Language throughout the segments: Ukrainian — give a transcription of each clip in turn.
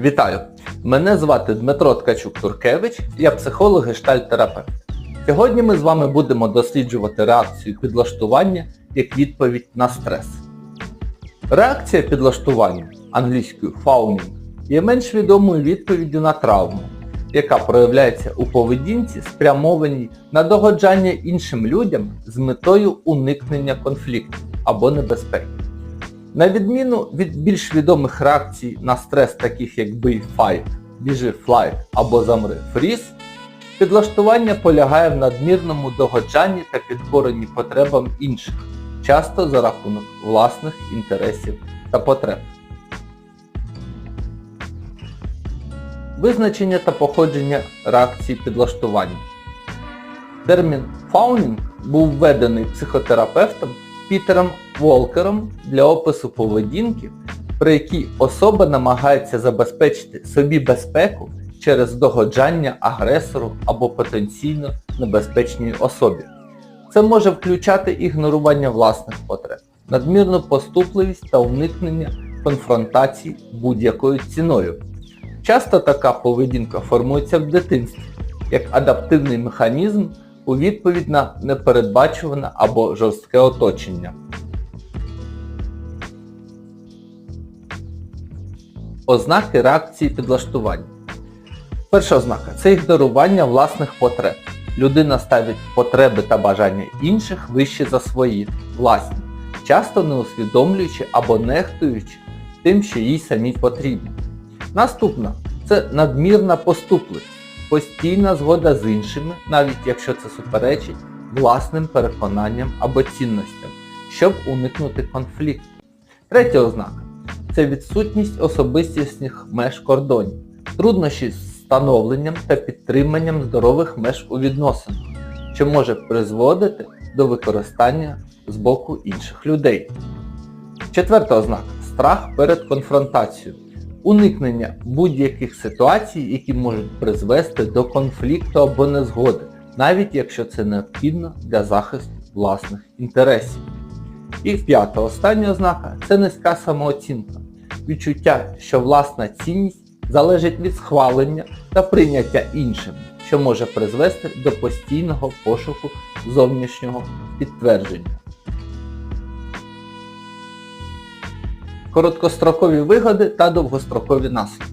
Вітаю! Мене звати Дмитро Ткачук-Туркевич, я психолог гештальт-терапевт. Сьогодні ми з вами будемо досліджувати реакцію підлаштування як відповідь на стрес. Реакція підлаштування англійською fawning є менш відомою відповіддю на травму, яка проявляється у поведінці, спрямованій на догоджання іншим людям з метою уникнення конфлікту або небезпеки. На відміну від більш відомих реакцій на стрес, таких як бий fight, біжи flight або замри freeze, підлаштування полягає в надмірному догоджанні та підкоренні потребам інших, часто за рахунок власних інтересів та потреб. Визначення та походження реакції підлаштування. Термін фаунінг був введений психотерапевтом Пітером Волкером для опису поведінки, при якій особа намагається забезпечити собі безпеку через догоджання агресору або потенційно небезпечній особі. Це може включати ігнорування власних потреб, надмірну поступливість та уникнення конфронтацій будь-якою ціною. Часто така поведінка формується в дитинстві як адаптивний механізм у відповідь на непередбачуване або жорстке оточення. Ознаки реакції підлаштування. Перша ознака це ігнорування власних потреб. Людина ставить потреби та бажання інших вище за свої, власні, часто не усвідомлюючи або нехтуючи тим, що їй самій потрібно. Наступна це надмірна поступливість, постійна згода з іншими, навіть якщо це суперечить власним переконанням або цінностям, щоб уникнути конфлікту. Третя ознака це відсутність особистісних меж кордонів, труднощі з встановленням та підтриманням здорових меж у відносинах, що може призводити до використання з боку інших людей. Четверта ознака страх перед конфронтацією. Уникнення будь-яких ситуацій, які можуть призвести до конфлікту або незгоди, навіть якщо це необхідно для захисту власних інтересів. І п'ята остання ознака це низька самооцінка. Відчуття, що власна цінність залежить від схвалення та прийняття іншим, що може призвести до постійного пошуку зовнішнього підтвердження. Короткострокові вигоди та довгострокові наслідки.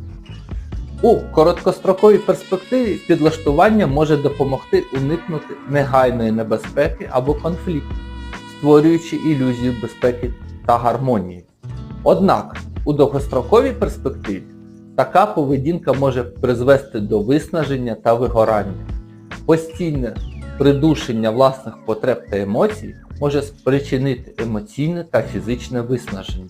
У короткостроковій перспективі підлаштування може допомогти уникнути негайної небезпеки або конфлікту, створюючи ілюзію безпеки та гармонії. Однак у довгостроковій перспективі така поведінка може призвести до виснаження та вигорання. Постійне придушення власних потреб та емоцій може спричинити емоційне та фізичне виснаження.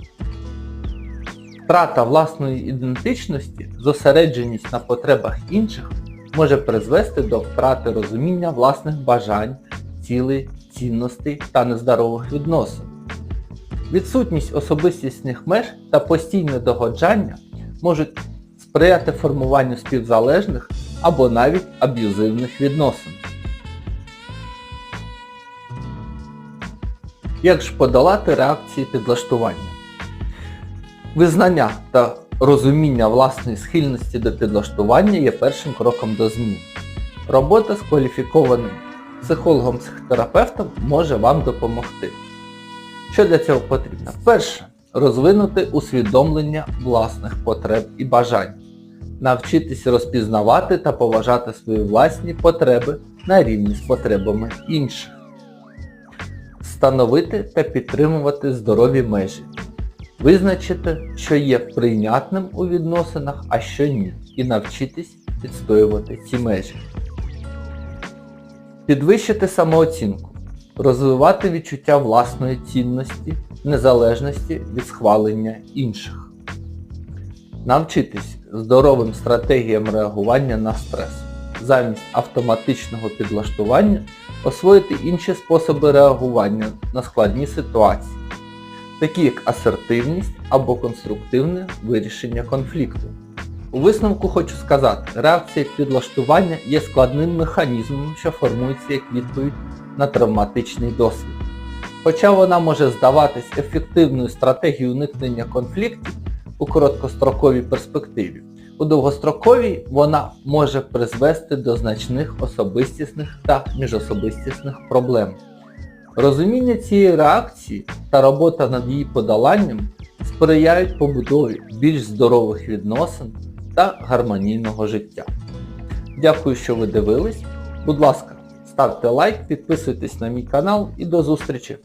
Втрата власної ідентичності, зосередженість на потребах інших може призвести до втрати розуміння власних бажань, цілей, цінностей та нездорових відносин. Відсутність особистісних меж та постійне догоджання можуть сприяти формуванню співзалежних або навіть аб'юзивних відносин. Як ж подолати реакції підлаштування? Визнання та розуміння власної схильності до підлаштування є першим кроком до змін. Робота з кваліфікованим психологом-психотерапевтом може вам допомогти. Що для цього потрібно? Перше, розвинути усвідомлення власних потреб і бажань. Навчитись розпізнавати та поважати свої власні потреби на рівні з потребами інших. Встановити та підтримувати здорові межі. Визначити, що є прийнятним у відносинах, а що ні, і навчитись відстоювати ці межі. Підвищити самооцінку. Розвивати відчуття власної цінності, незалежності від схвалення інших. Навчитись здоровим стратегіям реагування на стрес. Замість автоматичного підлаштування освоїти інші способи реагування на складні ситуації такі як асертивність або конструктивне вирішення конфлікту. У висновку хочу сказати, реакція підлаштування є складним механізмом, що формується як відповідь на травматичний досвід. Хоча вона може здаватись ефективною стратегією уникнення конфліктів у короткостроковій перспективі, У довгостроковій вона може призвести до значних особистісних та міжособистісних проблем. Розуміння цієї реакції та робота над її подоланням сприяють побудові більш здорових відносин та гармонійного життя. Дякую, що ви дивились. Будь ласка, ставте лайк, підписуйтесь на мій канал і до зустрічі!